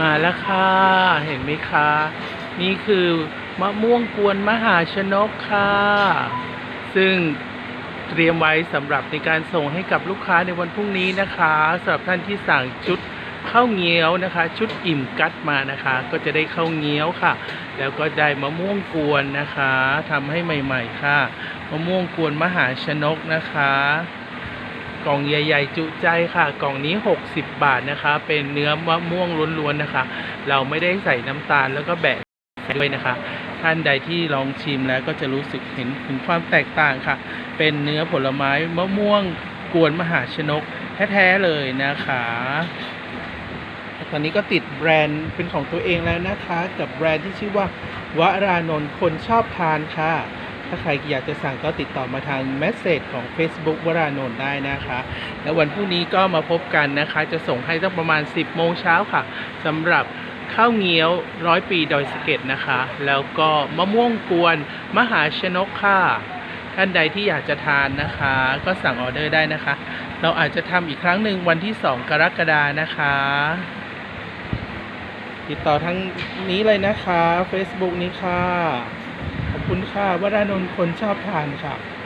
มาแล้วค่ะ เห็นไหมคะ นี่คือมะม่วงกวนมหาชนกค่ะ ซึ่งเตรียมไว้สำหรับในการส่งให้กับลูกค้าในวันพรุ่งนี้นะคะสำหรับท่านที่สั่งชุดข้าวเงี้ยวนะคะ ชุดอิ่มกัดมานะคะ ก็จะได้ข้าวเงี้ยวค่ะ แล้วก็ได้มะม่วงกวนนะคะทำให้ใหม่ ๆ ค่ะ มะม่วงกวนมหาชนกนะคะ กล่องใหญ่ ๆ จุใจค่ะ กล่องนี้ 60 บาทนะคะ เป็นเนื้อมะม่วงล้วนๆนะคะ เราไม่ได้ใส่น้ำตาลแล้วก็แบะด้วยนะคะ ท่านใดที่ลองชิมแล้วก็จะรู้สึกเห็นถึงความแตกต่างค่ะ เป็นเนื้อผลไม้มะม่วงกวนมหาชนกแท้ๆเลยนะคะตอนนี้ก็ติดแบรนด์เป็นของตัวเองแล้วนะคะ กับแบรนด์ที่ชื่อว่าวรานนท์คนชอบทานค่ะ ถ้าใครอยากจะสั่งก็ติดต่อมาทางเมสเซจของ Facebook วรานนท์ได้นะคะ แล้ววันพรุ่งนี้ก็มาพบกันนะคะ จะส่งให้ตั้งประมาณ 10 โมงเช้าค่ะสำหรับข้าวเงี้ยวร้อยปีดอยสะเก็ดนะคะ แล้วก็มะม่วงกวนมหาชนกค่ะ ท่านใดที่อยากจะทานนะคะ ก็สั่งออเดอร์ได้นะคะ เราอาจจะทำอีกครั้งหนึ่งวันที่ 2 กรกฎานะคะ ติดต่อทั้งนี้เลยนะคะ Facebook นี้ค่ะ คุณค่ะวรานนท์คนชอบทานค่ะ